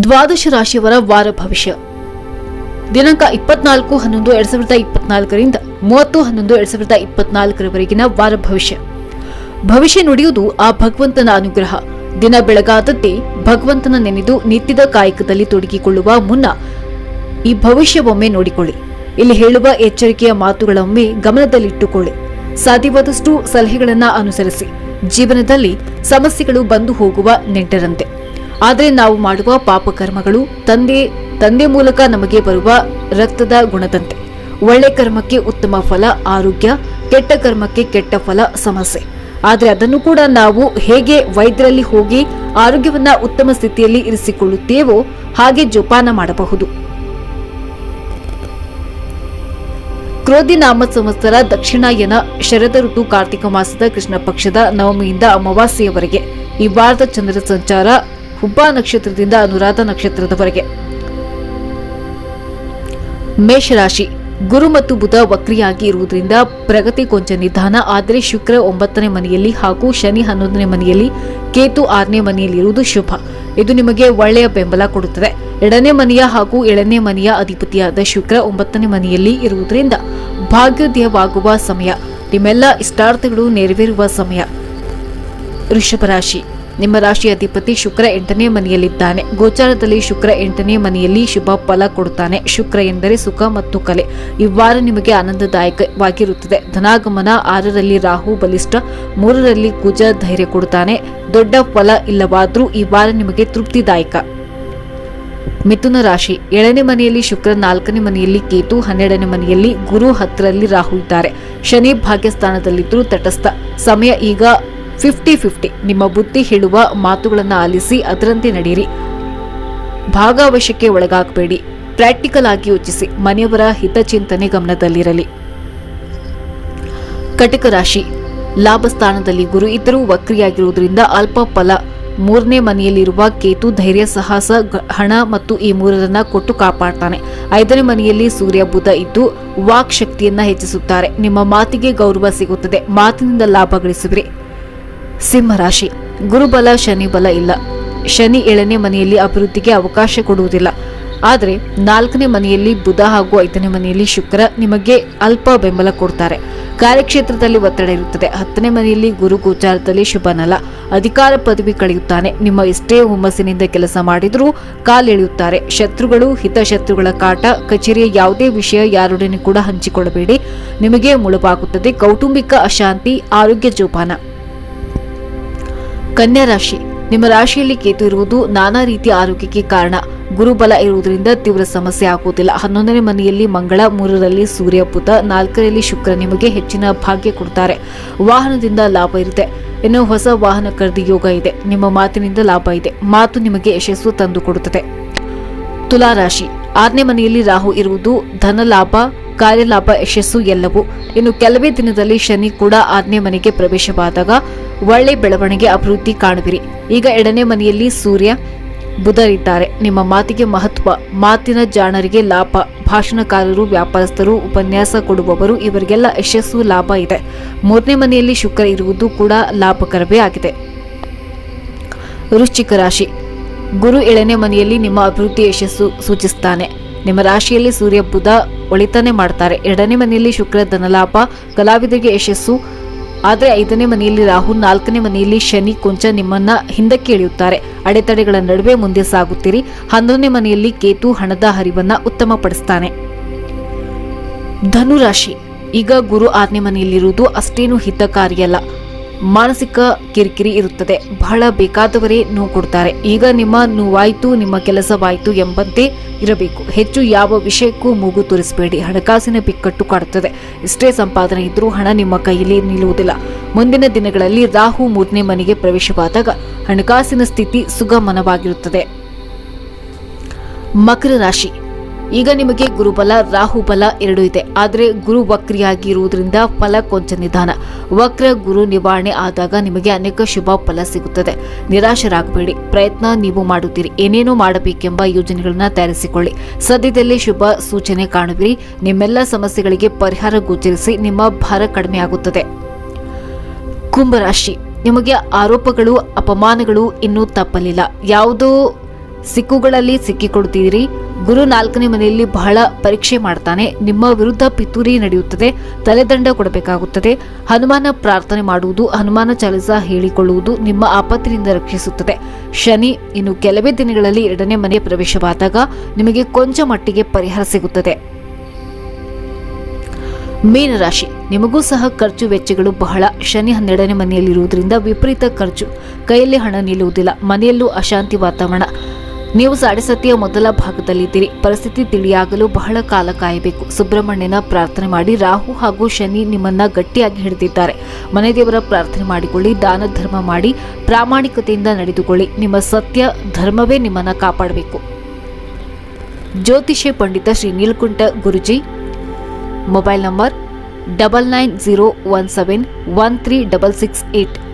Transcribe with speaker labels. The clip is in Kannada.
Speaker 1: ದ್ವಾದಶ ರಾಶಿಯವರ ವಾರ ಭವಿಷ್ಯ. ದಿನಾಂಕ ಇಪ್ಪತ್ನಾಲ್ಕು, ಹನ್ನೊಂದು, ಎರಡ್ ಸಾವಿರದ ಇಪ್ಪತ್ನಾಲ್ಕರಿಂದ ಮೂವತ್ತು, ಹನ್ನೊಂದು, ಎರಡ್ ಸಾವಿರದ ಇಪ್ಪತ್ನಾಲ್ಕರವರೆಗಿನ ವಾರ ಭವಿಷ್ಯ. ಭವಿಷ್ಯ ನುಡಿಯುವುದು ಆ ಭಗವಂತನ ಅನುಗ್ರಹ. ದಿನ ಬೆಳಗಾದದ್ದೇ ಭಗವಂತನ ನೆನೆದು ನಿತ್ಯದ ಕಾಯಕದಲ್ಲಿ ತೊಡಗಿಕೊಳ್ಳುವ ಮುನ್ನ ಈ ಭವಿಷ್ಯವೊಮ್ಮೆ ನೋಡಿಕೊಳ್ಳಿ. ಇಲ್ಲಿ ಹೇಳುವ ಎಚ್ಚರಿಕೆಯ ಮಾತುಗಳೊಮ್ಮೆ ಗಮನದಲ್ಲಿಟ್ಟುಕೊಳ್ಳಿ. ಸಾಧ್ಯವಾದಷ್ಟು ಸಲಹೆಗಳನ್ನ ಅನುಸರಿಸಿ. ಜೀವನದಲ್ಲಿ ಸಮಸ್ಯೆಗಳು ಬಂದು ಹೋಗುವ ನೆಂಟರಂತೆ. ಆದರೆ ನಾವು ಮಾಡುವ ಪಾಪಕರ್ಮಗಳು ತಂದೆ ತಂದೆ ಮೂಲಕ ನಮಗೆ ಬರುವ ರಕ್ತದ ಗುಣದಂತೆ. ಒಳ್ಳೆ ಕರ್ಮಕ್ಕೆ ಉತ್ತಮ ಫಲ, ಆರೋಗ್ಯ, ಕೆಟ್ಟ ಕರ್ಮಕ್ಕೆ ಕೆಟ್ಟ ಫಲ, ಸಮಸ್ಯೆ. ಆದರೆ ಅದನ್ನು ಕೂಡ ನಾವು ಹೇಗೆ ವೈದ್ಯರಲ್ಲಿ ಹೋಗಿ ಆರೋಗ್ಯವನ್ನ ಉತ್ತಮ ಸ್ಥಿತಿಯಲ್ಲಿ ಇರಿಸಿಕೊಳ್ಳುತ್ತೇವೋ ಹಾಗೆ ಜೋಪಾನ ಮಾಡಬಹುದು. ಕ್ರೋಧಿ ನಾಮ ಸಂವತ್ಸರ ದಕ್ಷಿಣಾಯನ ಶರದ ಋತು ಕಾರ್ತಿಕ ಮಾಸದ ಕೃಷ್ಣ ಪಕ್ಷದ ನವಮಿಯಿಂದ ಅಮಾವಾಸ್ಯೆಯವರೆಗೆ. ಈ ವಾರದ ಚಂದ್ರ ಸಂಚಾರ ಹುಬ್ಬ ನಕ್ಷತ್ರದಿಂದ ಅನುರಾಧ ನಕ್ಷತ್ರದವರೆಗೆ. ಮೇಷರಾಶಿ, ಗುರು ಮತ್ತು ಬುಧ ವಕ್ರಿಯಾಗಿ ಇರುವುದರಿಂದ ಪ್ರಗತಿ ಕೊಂಚ ನಿಧಾನ, ಆದರೆ ಶುಕ್ರ ಒಂಬತ್ತನೇ ಮನೆಯಲ್ಲಿ ಹಾಗೂ ಶನಿ ಹನ್ನೊಂದನೇ ಮನೆಯಲ್ಲಿ ಕೇತು ಆರನೇ ಮನೆಯಲ್ಲಿ ಇರುವುದು ಶುಭ. ಇದು ನಿಮಗೆ ಒಳ್ಳೆಯ ಬೆಂಬಲ ಕೊಡುತ್ತದೆ. ಎರಡನೇ ಮನೆಯ ಹಾಗೂ ಏಳನೇ ಮನೆಯ ಅಧಿಪತಿಯಾದ ಶುಕ್ರ ಒಂಬತ್ತನೇ ಮನೆಯಲ್ಲಿ ಇರುವುದರಿಂದ ಭಾಗ್ಯೋದಯವಾಗುವ ಸಮಯ. ನಿಮ್ಮೆಲ್ಲ ಇಷ್ಟಾರ್ಥಗಳು ನೆರವೇರುವ ಸಮಯ. ವೃಷಭ ರಾಶಿ ನಿಮ್ಮ ರಾಶಿ ಅಧಿಪತಿ ಶುಕ್ರ ಎಂಟನೇ ಮನೆಯಲ್ಲಿದ್ದಾನೆ. ಗೋಚಾರದಲ್ಲಿ ಶುಕ್ರ ಎಂಟನೇ ಮನೆಯಲ್ಲಿ ಶುಭ ಫಲ ಕೊಡುತ್ತಾನೆ. ಶುಕ್ರ ಎಂದರೆ ಸುಖ ಮತ್ತು ಕಲೆ. ಈ ವಾರ ನಿಮಗೆ ಆನಂದದಾಯಕವಾಗಿರುತ್ತದೆ. ಧನಾಗಮನ ಆರರಲ್ಲಿ ರಾಹು ಬಲಿಷ್ಠ, ಮೂರರಲ್ಲಿ ಕುಜ ಧೈರ್ಯ ಕೊಡುತ್ತಾನೆ. ದೊಡ್ಡ ಫಲ ಇಲ್ಲವಾದರೂ ಈ ವಾರ ನಿಮಗೆ ತೃಪ್ತಿದಾಯಕ. ಮಿಥುನ ರಾಶಿ, ಏಳನೇ ಮನೆಯಲ್ಲಿ ಶುಕ್ರ, ನಾಲ್ಕನೇ ಮನೆಯಲ್ಲಿ ಕೇತು, ಹನ್ನೆರಡನೇ ಮನೆಯಲ್ಲಿ ಗುರು ಹತ್ತರಲ್ಲಿ ರಾಹು ಇದ್ದಾರೆ. ಶನಿ ಭಾಗ್ಯಸ್ಥಾನದಲ್ಲಿದ್ದರೂ ತಟಸ್ಥ. ಸಮಯ ಈಗ ಫಿಫ್ಟಿ ಫಿಫ್ಟಿ. ನಿಮ್ಮ ಬುದ್ಧಿ ಹೇಳುವ ಮಾತುಗಳನ್ನು ಆಲಿಸಿ ಅದರಂತೆ ನಡೆಯಿರಿ. ಭಾಗವಶಕ್ಕೆ ಒಳಗಾಗಬೇಡಿ. ಪ್ರಾಕ್ಟಿಕಲ್ ಆಗಿ ಯೋಚಿಸಿ. ಮನೆಯವರ ಹಿತಚಿಂತನೆ ಗಮನದಲ್ಲಿರಲಿ. ಕಟಕ ರಾಶಿ. ಲಾಭ ಸ್ಥಾನದಲ್ಲಿ ಗುರು ಇದ್ದರೂ ವಕ್ರಿಯಾಗಿರುವುದರಿಂದ ಅಲ್ಪ ಫಲ. ಮೂರನೇ ಮನೆಯಲ್ಲಿರುವ ಕೇತು ಧೈರ್ಯ, ಸಾಹಸ ಹಣ ಮತ್ತು ಈ ಮೂರರನ್ನ ಕೊಟ್ಟು ಕಾಪಾಡ್ತಾನೆ. ಐದನೇ ಮನೆಯಲ್ಲಿ ಸೂರ್ಯ, ಬುಧ ಇದ್ದು ವಾಕ್ ಶಕ್ತಿಯನ್ನ ಹೆಚ್ಚಿಸುತ್ತಾರೆ. ನಿಮ್ಮ ಮಾತಿಗೆ ಗೌರವ ಸಿಗುತ್ತದೆ. ಮಾತಿನಿಂದ ಲಾಭ ಗಳಿಸುವಿರಿ ಸಿಂಹರಾಶಿ ಗುರುಬಲ, ಶನಿಬಲ ಇಲ್ಲ. ಶನಿ ಏಳನೇ ಮನೆಯಲ್ಲಿ ಅಭಿವೃದ್ಧಿಗೆ ಅವಕಾಶ ಕೊಡುವುದಿಲ್ಲ. ಆದರೆ ನಾಲ್ಕನೇ ಮನೆಯಲ್ಲಿ ಬುಧ ಹಾಗೂ ಐದನೇ ಮನೆಯಲ್ಲಿ ಶುಕ್ರ ನಿಮಗೆ ಅಲ್ಪ ಬೆಂಬಲ ಕೊಡ್ತಾರೆ. ಕಾರ್ಯಕ್ಷೇತ್ರದಲ್ಲಿ ಒತ್ತಡ ಇರುತ್ತದೆ. ಹತ್ತನೇ ಮನೆಯಲ್ಲಿ ಗುರು ಗೋಚಾರದಲ್ಲಿ ಶುಭನಲ್ಲ ಅಧಿಕಾರ ಪದವಿ ಕಳೆಯುತ್ತಾನೆ. ನಿಮ್ಮ ಎಷ್ಟೇ ಹುಮ್ಮಸ್ಸಿನಿಂದ ಕೆಲಸ ಮಾಡಿದರೂ ಕಾಲೆಳೆಯುತ್ತಾರೆ ಶತ್ರುಗಳು, ಹಿತಶತ್ರುಗಳ ಕಾಟ, ಕಚೇರಿಯ ಯಾವುದೇ ವಿಷಯ ಯಾರೊಡನೆ ಕೂಡ ಹಂಚಿಕೊಳ್ಳಬೇಡಿ. ನಿಮಗೆ ಮುಳುಪಾಗುತ್ತದೆ. ಕೌಟುಂಬಿಕ ಅಶಾಂತಿ, ಆರೋಗ್ಯ ಜೋಪಾನ. ಕನ್ಯಾ ರಾಶಿ. ನಿಮ್ಮ ರಾಶಿಯಲ್ಲಿ ಕೇತು ಇರುವುದು ನಾನಾ ರೀತಿಯ ಆರೋಗ್ಯಕ್ಕೆ ಕಾರಣ. ಗುರುಬಲ ಇರುವುದರಿಂದ ತೀವ್ರ ಸಮಸ್ಯೆ ಆಗುವುದಿಲ್ಲ. ಹನ್ನೊಂದನೇ ಮನೆಯಲ್ಲಿ ಮಂಗಳ, ಮೂರರಲ್ಲಿ ಸೂರ್ಯ ಪುತ, ನಾಲ್ಕರಲ್ಲಿ ಶುಕ್ರ ನಿಮಗೆ ಹೆಚ್ಚಿನ ಭಾಗ್ಯ ಕೊಡ್ತಾರೆ. ವಾಹನದಿಂದ ಲಾಭ ಇರುತ್ತೆ. ಇನ್ನು ಹೊಸ ವಾಹನ ಖರೀದಿ ಯೋಗ ಇದೆ. ನಿಮ್ಮ ಮಾತಿನಿಂದ ಲಾಭ ಇದೆ. ಮಾತು ನಿಮಗೆ ಯಶಸ್ಸು ತಂದುಕೊಡುತ್ತದೆ. ತುಲಾ ರಾಶಿ. ಆರನೇ ಮನೆಯಲ್ಲಿ ರಾಹು ಇರುವುದು ಧನ ಲಾಭ ಕಾರ್ಯಲಾಭ ಯಶಸ್ಸು ಎಲ್ಲವೂ. ಇನ್ನು ಕೆಲವೇ ದಿನದಲ್ಲಿ ಶನಿ ಕೂಡ ಆರನೇ ಮನೆಗೆ ಪ್ರವೇಶವಾದಾಗ ಒಳ್ಳೆ ಬೆಳವಣಿಗೆ ಅಭಿವೃದ್ಧಿ ಕಾಣುವಿರಿ. ಈಗ ಎರಡನೇ ಮನೆಯಲ್ಲಿ ಸೂರ್ಯ ಬುಧರಿದ್ದಾರೆ. ನಿಮ್ಮ ಮಾತಿಗೆ ಮಹತ್ವ. ಮಾತಿನ ಜಾಣರಿಗೆ ಲಾಭ ಭಾಷಣಕಾರರು, ವ್ಯಾಪಾರಸ್ಥರು, ಉಪನ್ಯಾಸ ಕೊಡುವವರು, ಇವರಿಗೆಲ್ಲ ಯಶಸ್ಸು ಲಾಭ ಇದೆ. ಮೂರನೇ ಮನೆಯಲ್ಲಿ ಶುಕ್ರ ಇರುವುದು ಕೂಡ ಲಾಭಕರವೇ ಆಗಿದೆ. ವೃಶ್ಚಿಕ ರಾಶಿ. ಗುರು ಏಳನೇ ಮನೆಯಲ್ಲಿ ನಿಮ್ಮ ಅಭಿವೃದ್ಧಿ ಯಶಸ್ಸು ಸೂಚಿಸ್ತಾನೆ. ನಿಮ್ಮ ರಾಶಿಯಲ್ಲಿ ಸೂರ್ಯ ಬುಧ ಒಳಿತಾನೆ ಮಾಡ್ತಾರೆ. ಎರಡನೇ ಮನೆಯಲ್ಲಿ ಶುಕ್ರ ಧನಲಾಭ, ಕಲಾವಿದರಿಗೆ ಯಶಸ್ಸು. ಆದರೆ ಐದನೇ ಮನೆಯಲ್ಲಿ ರಾಹು ನಾಲ್ಕನೇ ಮನೆಯಲ್ಲಿ ಶನಿ, ಕೊಂಚ ನಿಮ್ಮನ್ನ ಹಿಂದಕ್ಕೆ ಇಳಿಯುತ್ತಾರೆ ಅಡೆತಡೆಗಳ ನಡುವೆ ಮುಂದೆ ಸಾಗುತ್ತೀರಿ. ಹನ್ನೊಂದನೇ ಮನೆಯಲ್ಲಿ ಕೇತು ಹಣದ ಹರಿವನ್ನ ಉತ್ತಮಪಡಿಸ್ತಾನೆ. ಧನುರಾಶಿ. ಈಗ ಗುರು ಆರನೇ ಮನೆಯಲ್ಲಿರುವುದು ಅಷ್ಟೇನು ಹಿತಕಾರಿಯಲ್ಲ. ಮಾನಸಿಕ ಕಿರಿಕಿರಿ ಇರುತ್ತದೆ. ಬಹಳ ಬೇಕಾದವರೇ ನೋವು ಕೊಡ್ತಾರೆ. ಈಗ ನಿಮ್ಮ ನೋವಾಯ್ತು, ನಿಮ್ಮ ಕೆಲಸವಾಯ್ತು ಎಂಬಂತೆ ಇರಬೇಕು. ಹೆಚ್ಚು ಯಾವ ವಿಷಯಕ್ಕೂ ಮೂಗು ತೋರಿಸಬೇಡಿ. ಹಣಕಾಸಿನ ಬಿಕ್ಕಟ್ಟು ಕಾಡುತ್ತದೆ. ಇಷ್ಟೇ ಸಂಪಾದನೆ ಇದ್ರೂ ಹಣ ನಿಮ್ಮ ಕೈಯಲ್ಲಿ ನಿಲ್ಲುವುದಿಲ್ಲ. ಮುಂದಿನ ದಿನಗಳಲ್ಲಿ ರಾಹು ಮೂರನೇ ಮನೆಗೆ ಪ್ರವೇಶವಾದಾಗ ಹಣಕಾಸಿನ ಸ್ಥಿತಿ ಸುಗಮನವಾಗಿರುತ್ತದೆ. ಮಕರ ರಾಶಿ. ಈಗ ನಿಮಗೆ ಗುರುಬಲ, ರಾಹುಬಲ ಎರಡೂ ಇದೆ. ಆದರೆ ಗುರು ವಕ್ರಿಯಾಗಿರುವುದರಿಂದ ಫಲ ಕೊಂಚ ನಿಧಾನ. ವಕ್ರ ಗುರು ನಿವಾರಣೆ ಆದಾಗ ನಿಮಗೆ ಅನೇಕ ಶುಭ ಫಲ ಸಿಗುತ್ತದೆ. ನಿರಾಶರಾಗಬೇಡಿ. ಪ್ರಯತ್ನ ನೀವು ಮಾಡುತ್ತೀರಿ. ಏನೇನು ಮಾಡಬೇಕೆಂಬ ಯೋಜನೆಗಳನ್ನು ತಯಾರಿಸಿಕೊಳ್ಳಿ. ಸದ್ಯದಲ್ಲೇ ಶುಭ ಸೂಚನೆ ಕಾಣುವಿರಿ. ನಿಮ್ಮೆಲ್ಲ ಸಮಸ್ಯೆಗಳಿಗೆ ಪರಿಹಾರ ಗೋಚರಿಸಿ ನಿಮ್ಮ ಭಾರ ಕಡಿಮೆಯಾಗುತ್ತದೆ ಕುಂಭರಾಶಿ. ನಿಮಗೆ ಆರೋಪಗಳು, ಅಪಮಾನಗಳು ಇನ್ನೂ ತಪ್ಪಲಿಲ್ಲ. ಯಾವುದೋ ಸಿಕ್ಕುಗಳಲ್ಲಿ ಸಿಕ್ಕಿಕೊಡುತ್ತೀರಿ. ಗುರು ನಾಲ್ಕನೇ ಮನೆಯಲ್ಲಿ ಬಹಳ ಪರೀಕ್ಷೆ ಮಾಡ್ತಾನೆ. ನಿಮ್ಮ ವಿರುದ್ಧ ಪಿತೂರಿ ನಡೆಯುತ್ತದೆ. ತಲೆದಂಡ ಕೊಡಬೇಕಾಗುತ್ತದೆ. ಹನುಮಾನ ಪ್ರಾರ್ಥನೆ ಮಾಡುವುದು, ಹನುಮಾನ ಚಾಲಿಸ ಹೇಳಿಕೊಳ್ಳುವುದು ನಿಮ್ಮ ಆಪತ್ತಿನಿಂದ ರಕ್ಷಿಸುತ್ತದೆ. ಶನಿ ಇನ್ನು ಕೆಲವೇ ದಿನಗಳಲ್ಲಿ ಎರಡನೇ ಮನೆ ಪ್ರವೇಶವಾದಾಗ ನಿಮಗೆ ಕೊಂಚ ಮಟ್ಟಿಗೆ ಪರಿಹಾರ ಸಿಗುತ್ತದೆ. ಮೀನರಾಶಿ. ನಿಮಗೂ ಸಹ ಖರ್ಚು ವೆಚ್ಚಗಳು ಬಹಳ. ಶನಿ ಹನ್ನೆರಡನೇ ಮನೆಯಲ್ಲಿರುವುದರಿಂದ ವಿಪರೀತ ಖರ್ಚು. ಕೈಯಲ್ಲಿ ಹಣ ನಿಲ್ಲುವುದಿಲ್ಲ. ಮನೆಯಲ್ಲೂ ಅಶಾಂತಿ ವಾತಾವರಣ. ನೀವು ಸಾಡೆಸತಿಯ ಮೊದಲ ಭಾಗದಲ್ಲಿದ್ದೀರಿ. ಪರಿಸ್ಥಿತಿ ತಿಳಿಯಾಗಲು ಬಹಳ ಕಾಲ ಕಾಯಬೇಕು. ಸುಬ್ರಹ್ಮಣ್ಯನ ಪ್ರಾರ್ಥನೆ ಮಾಡಿ ರಾಹು ಹಾಗೂ ಶನಿ ನಿಮ್ಮನ್ನ ಗಟ್ಟಿಯಾಗಿ ಹಿಡಿದಿದ್ದಾರೆ. ಮನೆ ದೇವರ ಪ್ರಾರ್ಥನೆ ಮಾಡಿಕೊಳ್ಳಿ, ದಾನ ಧರ್ಮ ಮಾಡಿ, ಪ್ರಾಮಾಣಿಕತೆಯಿಂದ ನಡೆದುಕೊಳ್ಳಿ. ನಿಮ್ಮ ಸತ್ಯ, ಧರ್ಮವೇ ನಿಮ್ಮನ್ನ ಕಾಪಾಡಬೇಕು. ಜ್ಯೋತಿಷ್ಯ ಪಂಡಿತ Shri Neelakunta Guruji, mobile number double nine zero one seven one three double six eight.